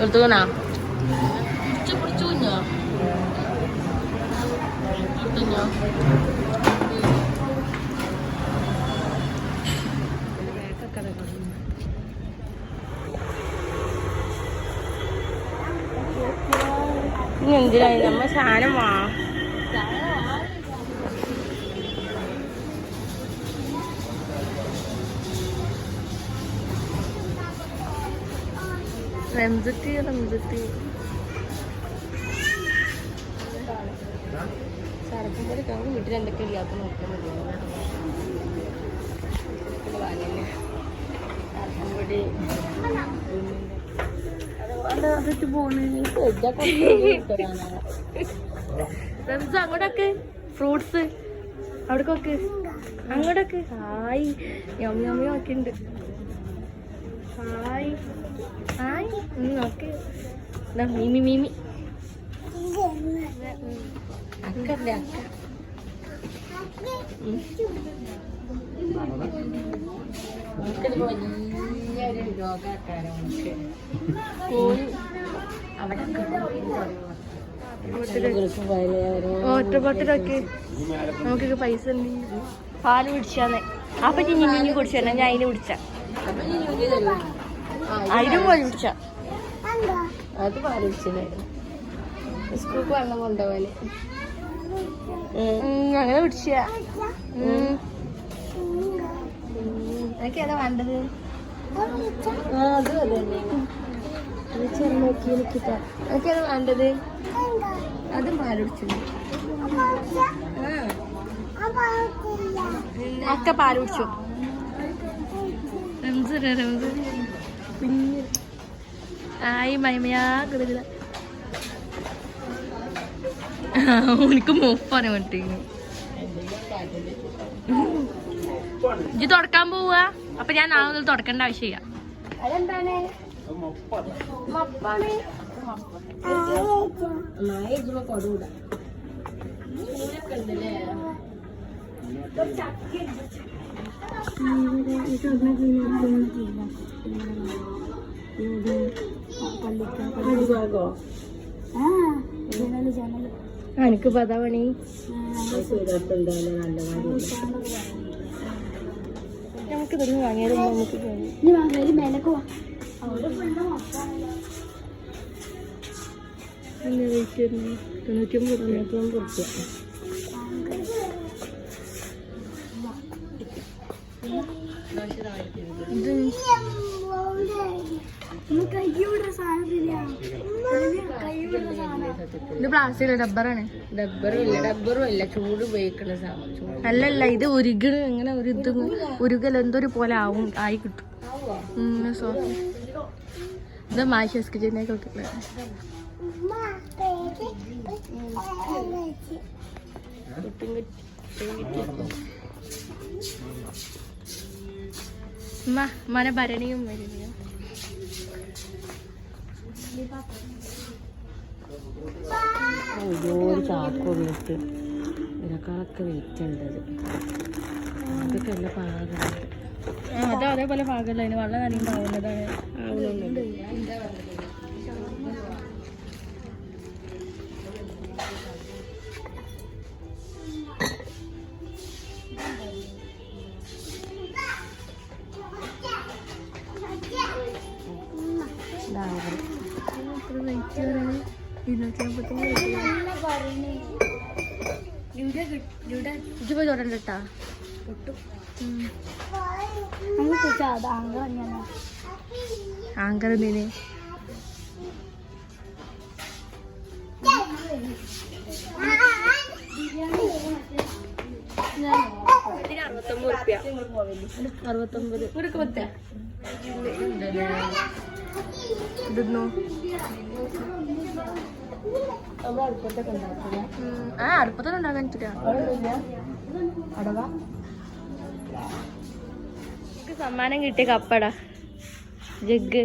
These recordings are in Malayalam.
എടുത്തുകൊണ്ടാ പിടിച്ചു കുഞ്ഞോ കുഞ്ഞോ ഇനി എന്തിനായി നമ്മ സാധനം വാ കൂടി കാണും വീട്ടിൽ എന്തൊക്കെ ഇല്ലാത്ത നോക്കാൻ മതി അങ്ങോട്ടൊക്കെ. ഫ്രൂട്ട്സ് അവിടക്കൊക്കെ. അങ്ങോട്ടൊക്കെ. ഹായ്. യമ്മി യമ്മി ഒക്കെ ഉണ്ട് ഹായ്. ഹായ്. നോക്ക് ദാ മീമി മീമി. അക്കല്ലേ അക്ക. വലിയൊരു കോഴി അവിടെ നമുക്കൊക്കെ പൈസ ഉണ്ട് പാൽ കുടിച്ചാന്ന്. അപ്പൊ ചിഞ്ഞി കുടിച്ചു കുടിച്ചാ ഞാൻ അതിന് കുടിച്ച. അതിനും പോയി കുടിച്ച. അത് പാലിച്ചിട്ടുണ്ടായിരുന്നു സ്കൂൾക്ക് വെള്ളം കൊണ്ടുപോലെ അങ്ങനെ കുടിച്ച അതൊക്കെ ഏതാ വേണ്ടത്? അത് അതന്നെ അതൊക്കെ ഏതാ വേണ്ടത്? അതും പാലുടിച്ചത് ഒക്കെ പാൽ കുടിച്ചു. റംസ് റംസ് കുഞ്ഞ് ആയി മയമയാ കിടക്കില്ല എനിക്ക് മൂപ്പാണ് മറ്റേ ഇജ്ജ് തുടക്കാൻ പോവാ? അപ്പൊ ഞാൻ നാളെ മുതൽ തുടക്കേണ്ട ആവശ്യമില്ല. അതെന്താണ് മപ്പാണ് കൊടുകൂടാ എനിക്ക് പതാ പണി. നമുക്ക് തന്നെ വാങ്ങിയാലും നമുക്ക് പോയി എന്താ വെയിറ്റ് വരുന്നത് തൊണ്ണൂറ്റൊമ്പത് തൊണ്ണൂറ്റൊമ്പത് റുപ്യ ഇത് പ്ലാസ്റ്റിക് ഡബ്ബറാണ് ഡബ്ബറും ഇല്ല ഡബ്ബറും ഇല്ല ചൂട് ഉപയോഗിക്കുന്ന സാധനം അല്ലല്ല ഇത് ഉരുകണ് ഇങ്ങനെ ഒരു ഇത് ഉരുകൽ എന്തൊരു പോലെ ആവും ആയി കിട്ടും. ഇത് മാഷസ് ചെയ്യുന്ന ഉമ്മ മന ഭരണിയും വരുന്നു ഒരു ചാക്കോ വെയിറ്റ് ഇതിനേക്കാളൊക്കെ വെയിറ്റ് ഉണ്ട് അത്. അതൊക്കെ നല്ല പാകമുണ്ട് അത് അതേപോലെ പാകമല്ല അതിന് വെള്ളം നനയുമ്പോൾ ആവുന്നതാണ് തുടരണ്ടാ ആങ്കർ എന്തിന് അറുപത്തൊമ്പത് ആ അടുപ്പത്തൊന്നും ഉണ്ടാക്കാൻ അടവാ. സമ്മാനം കിട്ടിയ കപ്പട. ജഗ്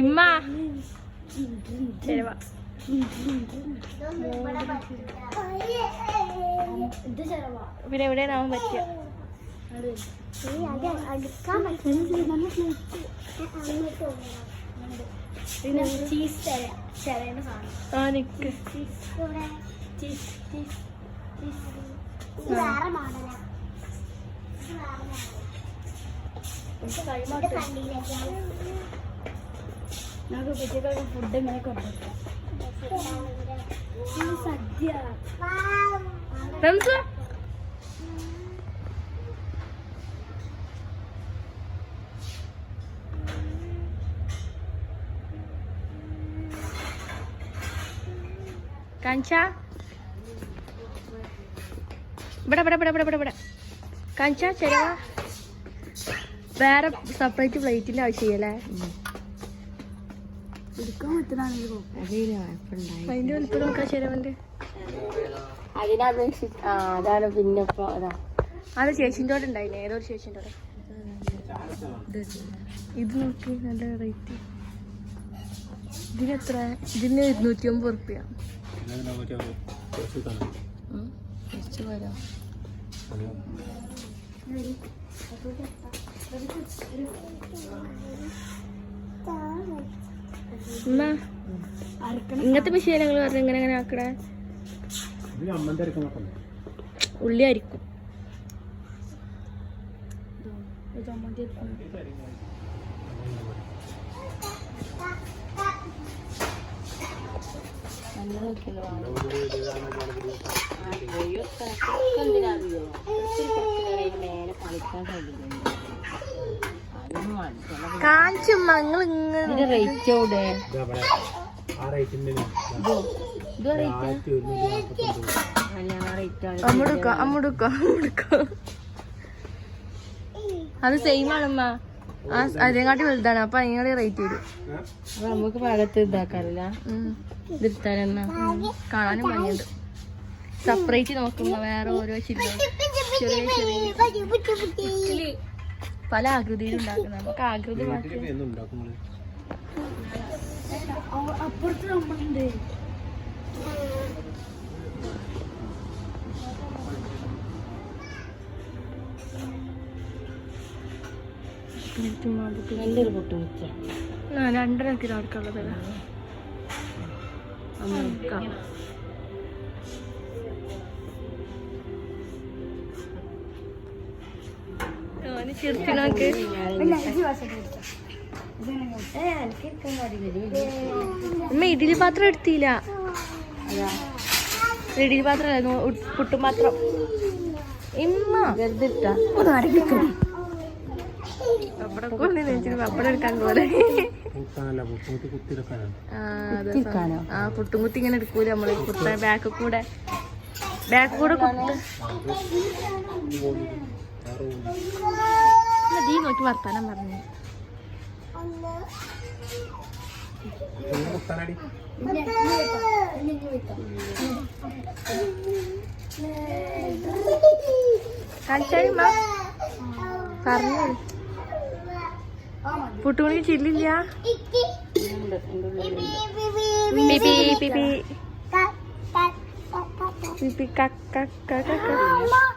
ഇമ്മ. ചെലവ. പിന്നെ എവിടെയാണാവാൻ പറ്റിയ? പിന്നെ ചീസ് ചെറിയ സാധനം. ആ നിക്ക്. Cheese cheese cheese cheese. വേറെ മോഡലാ. ഞങ്ങൾക്ക് കുട്ടികൾക്ക് ഫുഡ് ഇങ്ങനെ കൊണ്ടുവരാം. സദ്യ. കാഞ്ച? ഇവിടെ ഇവിടെ ഇവിടെ ഇവിടെ ഇവിടെ. കാഞ്ച ചെലവ വേറെ സെപ്പറേറ്റ് പ്ലേറ്റിന്റെ ആവശ്യമില്ലേ അതിന്റെ വലുപ്പം അതിനപേക്ഷിച്ച് അതാണ് പിന്നെ അതാ അത് ചേച്ചിന്റെ കൂടെ ഉണ്ടായില്ലേ? ഏതൊരു ചേച്ചിന്റെ കൂടെ? ഇത് നോക്കി നല്ല റേറ്റ് ഇതിന് എത്ര? ഇതിന് ഇരുന്നൂറ്റി ഒമ്പത് റുപ്യ കുറച്ച് പോരാ. ഇങ്ങനത്തെ മെഷീൻ ഞങ്ങൾ പറഞ്ഞു ഇങ്ങനെ ഇങ്ങനെ ആക്കണേ. ഉള്ളി ആയിരിക്കും നല്ല നോക്കിയല്ലോ എന്തിനറിയോ മേലെ കളിക്കാൻ സാധിക്കുന്നുണ്ട് കാണിച്ചുമ്മ നിങ്ങൾ ഇങ്ങനെ ഇതിന്റെ റേറ്റ് എവിടെ അമ്മുടുക്ക അമ്മുടുക്ക അമ്മുടുക്ക അത് സെയിം ആണമ്മ ആ അതിനെക്കാട്ടി വലുതാണ്. അപ്പൊ അതിനോട് റേറ്റ് വരും. അപ്പൊ നമുക്ക് ഭാഗത്ത് ഇതാക്കാറില്ല. ഉം. കാണാനും ഭംഗിയുണ്ട്. സെപ്പറേറ്റ് നോക്കുമ്പോ വേറെ ഓരോ ചില്ല ചെറിയ ചെറിയ പല ആകൃതിയിൽ ഉണ്ടാക്കുന്നത്. നമുക്ക് ആകൃതി മാറ്റി അപ്പുറത്ത് നമ്മളുണ്ട് നല്ലൊരു പൊട്ട് രണ്ടര കിലോ അടുക്കുള്ളതല്ല ചെറുത്തിനൊക്കെ അമ്മ ഇഡ്ഡലി പാത്രം എടുത്തില്ല. ഇഡ്ഡലി പാത്രം അല്ല പുട്ടും പാത്രം. ഇമ്മ. വെറുതെ പപ്പടം കൊണ്ട് നെഞ്ചിന് പപ്പടം എടുക്കാൻ പോലെ. ആ, പുട്ടും കുത്തി ഇങ്ങനെ എടുക്കൂല നമ്മൾ? കുത്ത ബാക്ക് കൂടെ. ബാക്ക് കൂടെ കുത്ത. നീ നോക്കി വർത്താനം പറഞ്ഞു. കാണിച്ചാലും പറഞ്ഞു പുട്ടുമണി ചില്ലില്ല ബിബി ബിബി പിപി പിപി പിപി കക്ക കക്ക Mama.